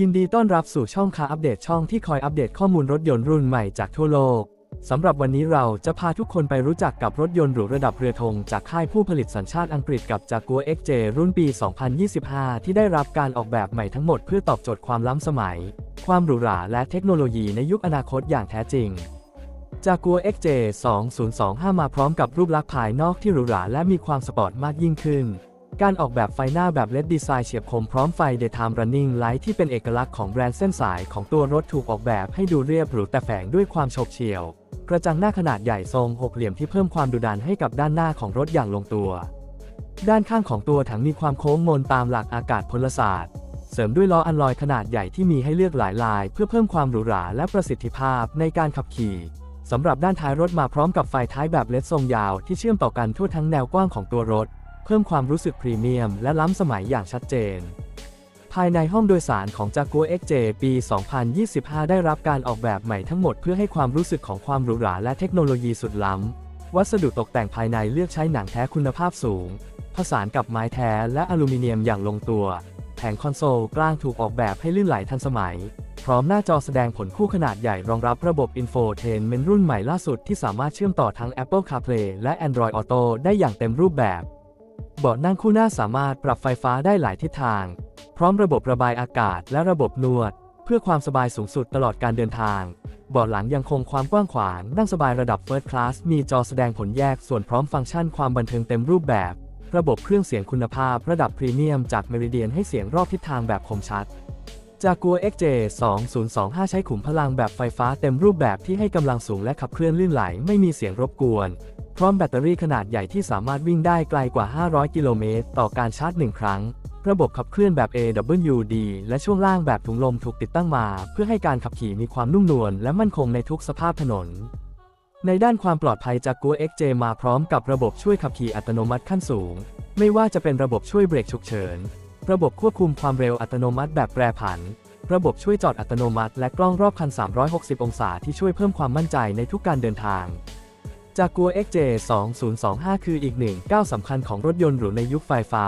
ยินดีต้อนรับสู่ช่องคาอัปเดตช่องที่คอยอัปเดตข้อมูลรถยนต์รุ่นใหม่จากทั่วโลก สำหรับวันนี้เราจะพาทุกคนไปรู้จักกับรถยนต์หรูระดับเรือธงจากค่ายผู้ผลิตสัญชาติอังกฤษกับ Jaguar XJ รุ่นปี 2025 ที่ได้รับการออกแบบใหม่ทั้งหมดเพื่อตอบโจทย์ความล้ำสมัย ความหรูหราและเทคโนโลยีในยุคอนาคตอย่างแท้จริง Jaguar XJ 2025 มาพร้อมกับรูปลักษณ์ภายนอกที่หรูหราและมีความสปอร์ตมากยิ่งขึ้น การออกแบบไฟหน้าแบบ LED ดีไซน์เฉียบคมพร้อมไฟ Daytime Running Light ที่เป็นเอกลักษณ์ของแบรนด์เส้นสายของตัวรถถูกออกแบบให้ดูเรียบหรูแต่แฝงด้วยความโฉบเฉี่ยว กระจังหน้าขนาดใหญ่ทรงหกเหลี่ยมที่เพิ่มความดุดันให้กับด้านหน้าของรถอย่างลงตัว ด้านข้างของตัวถังมีความโค้งมนตามหลักอากาศพลศาสตร์ เสริมด้วยล้ออัลลอยขนาดใหญ่ที่มีให้เลือกหลายลาย เพื่อเพิ่มความหรูหราและประสิทธิภาพในการขับขี่สำหรับด้านท้ายรถมาพร้อมกับไฟท้ายแบบเลดทรงยาวที่เชื่อมต่อกันทั่วทั้งแนวกว้างของตัวรถ เพิ่มความรู้สึกพรีเมียมและล้ำสมัยอย่างชัดเจน ภายในห้องโดยสารของ Jaguar XJ ปี 2025 ได้รับการออกแบบใหม่ทั้งหมดเพื่อให้ความรู้สึกของความหรูหราและเทคโนโลยีสุดล้ำ วัสดุตกแต่งภายในเลือกใช้หนังแท้คุณภาพสูง ผสานกับไม้แท้และอลูมิเนียมอย่างลงตัว แผงคอนโซลกลางถูกออกแบบให้ลื่นไหลทันสมัยพร้อมหน้าจอแสดงผลคู่ขนาดใหญ่รองรับระบบ Infotainment รุ่นใหม่ล่าสุดที่สามารถเชื่อมต่อทั้ง Apple CarPlay และ Android Auto ได้อย่างเต็มรูปแบบ เบาะนั่งคู่หน้าสามารถปรับไฟฟ้าได้หลายทิศทาง พร้อมระบบระบายอากาศและระบบนวด เพื่อความสบายสูงสุดตลอดการเดินทาง เบาะหลังยังคงความกว้างขวาง นั่งสบายระดับ First Class มีจอแสดงผลแยกส่วนพร้อมฟังก์ชันความบันเทิงเต็มรูปแบบ ระบบเครื่องเสียงคุณภาพ ระดับพรีเมียมจากเมริเดียนให้เสียงรอบทิศทางแบบคมชัด จากัว XJ 2025 ใช้ขุมพลังแบบไฟฟ้าเต็มรูปแบบที่ให้กำลังสูงและขับเคลื่อนลื่นไหลไม่มีเสียงรบกวน พร้อมแบตเตอรี่ขนาดใหญ่ที่สามารถวิ่งได้ไกลกว่า 500 กิโลเมตร ต่อการชาร์จ 1 ครั้ง ระบบขับเคลื่อนแบบ AWD และช่วงล่างแบบถุงลมถูกติดตั้งมา เพื่อให้การขับขี่มีความนุ่มนวลและมั่นคงในทุกสภาพถนน ในด้านความปลอดภัยจากกัว XJ มาพร้อมกับระบบช่วยขับขี่อัตโนมัติขั้นสูง ไม่ว่าจะเป็นระบบช่วยเบรกฉุกเฉิน ระบบควบคุมความเร็วอัตโนมัติแบบแปรผัน ระบบช่วยจอดอัตโนมัติ และกล้องรอบคัน 360 องศาที่ช่วยเพิ่มความมั่นใจในทุกการเดินทางจากกัว XJ 2025 คืออีกหนึ่งก้าวสำคัญของรถยนต์หรูในยุคไฟฟ้า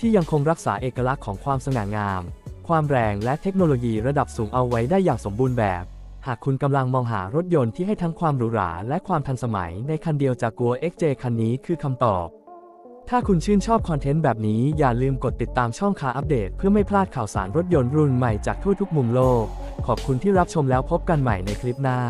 ที่ยังคงรักษาเอกลักษณ์ของความสง่างาม ความแรงและเทคโนโลยีระดับสูงเอาไว้ได้อย่างสมบูรณ์แบบ หากคุณกำลังมองหารถยนต์ที่ให้ทั้งความหรูหราและความทันสมัยในคันเดียวจากกัว XJ คันนี้คือคำตอบ ถ้าคุณชื่นชอบคอนเทนต์แบบนี้อย่าลืมกดติดตามช่องคาอัปเดต เพื่อไม่พลาดข่าวสารรถยนต์รุ่นใหม่จากทั่วทุกมุมโลก ขอบคุณที่รับชมแล้วพบกันใหม่ในคลิปหน้า